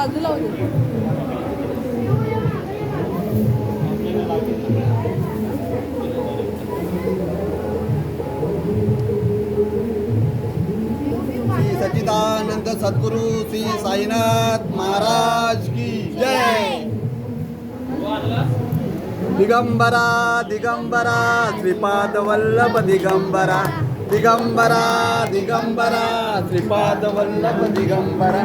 बाजूला सच्चिदानंद सद्गुरु श्री साईनाथ महाराज की जय. दिगंबरा दिगंबरा श्रीपाद वल्लभ दिगंबरा दिगंबरा दिगंबरा श्रीपाद वल्लभ दिगंबरा.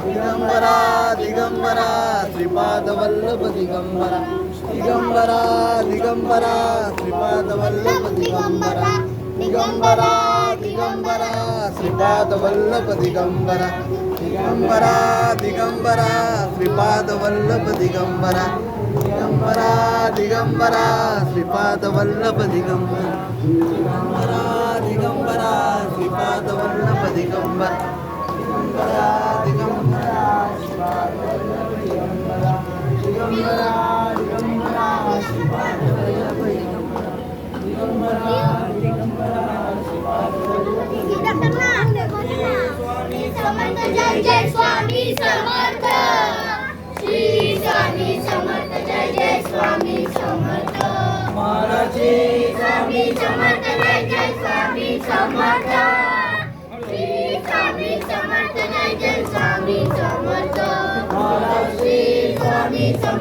ದಿಗಂಬರ ದಿಗಂಬರ ತ್ರಿಪಾದವಲ್ಲಭ ದಿಗಂಬರ ದಿಗಂಬರ ದಿಗಂಬರ ತ್ರಿಪಾದವಲ್ಲಭ ದಿಗಂಬರ ದಿಗಂಬರ ದಿಗಂಬರ ಶ್ರೀಪಾದವಲ್ಲಭ ದಿಗಂಬರ ದಿಗಂಬರ ದಿಗಂಬರ ಶ್ರೀಪಾದವಲ್ಲಭ ದಿಗಂಬರ ದಿಗಂಬರ ದಿಗಂಬರ ಶ್ರೀಪಾದವಲ್ಲಭ ದಿಗಂಬರ ದಿಗಂಬರ ದಿಗಂಬರ ಶ್ರೀಪಾದವಲ್ಲಭ ದಿಗಂಬರ ದಿಗಂಬರ दिगंबरा दिगंबरा दिगंबरा दिगंबरा स्वामी जय जय स्वामी समर्थ श्री स्वामी समर्थ जय जय स्वामी समर्थ महाराजी स्वामी समर्थ जय जय स्वामी समर्थ. श्री स्वामी समर्थ जय जय स्वामी समर्थ.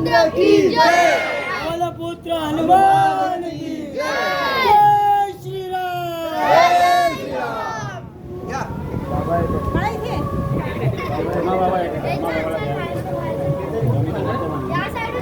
रामचंद्र की जय पुत्र हनुमान